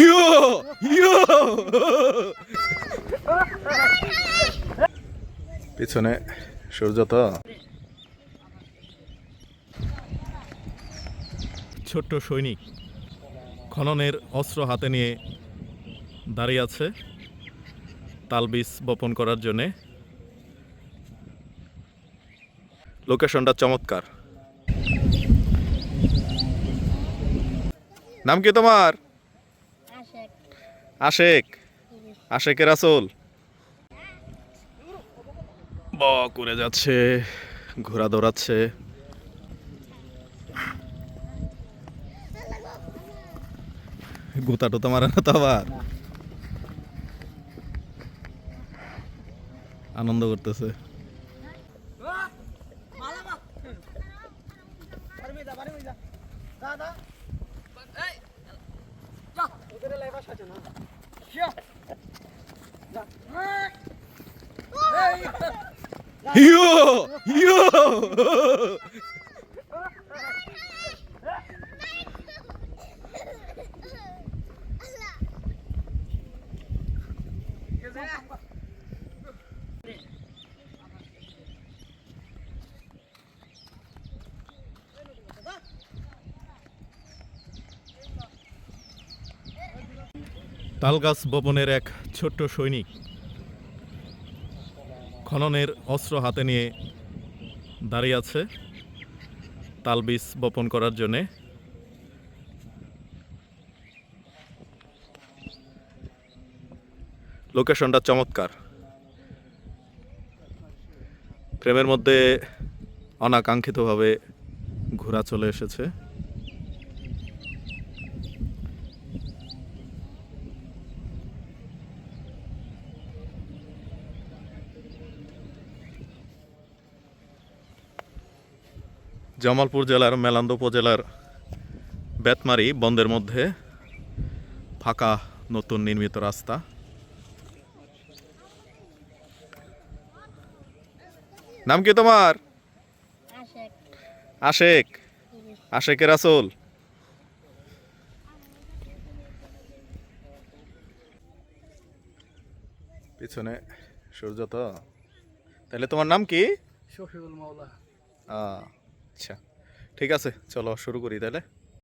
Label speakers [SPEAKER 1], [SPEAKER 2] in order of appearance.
[SPEAKER 1] ইয়ো ইয়ো। পিছনে সূর্য তো। ছোট্ট সৈনিক খননের অস্ত্র হাতে নিয়ে দাঁড়িয়ে আছে তালবিজ বপন করার জন্যে। লোকেশনটা চমৎকার। নাম কি তোমার?
[SPEAKER 2] আশেক।
[SPEAKER 1] আশেক। আশেকের আসল ব করে যাচ্ছে ঘোরা দৌড়াচ্ছে। গোতা টোতা মারে না তো আবার আনন্দ করতেছে। ইয়ো ইয়ো তালগাছ ভবনের এক ছোট্ট সৈনিক খননের অস্ত্র হাতে নিয়ে দাঁড়িয়ে আছে তালবিজ বপন করার জন্যে। লোকেশনটা চমৎকার। প্রেমের মধ্যে অনাকাঙ্ক্ষিতভাবে ঘোরা চলে এসেছে। জামালপুর জেলার মেলান্দ উপজেলার বেতমারি বন্ধের মধ্যে ফাঁকা নতুন নির্মিত রাস্তা। নাম কি তোমার?
[SPEAKER 2] আশেক।
[SPEAKER 1] আশেক। আশেকের আসল পিছনে সূর্য তো। তাহলে তোমার নাম কি?
[SPEAKER 3] শফিউল মাওলা।
[SPEAKER 1] আহ, আচ্ছা ঠিক আছে চলো শুরু করি তাহলে।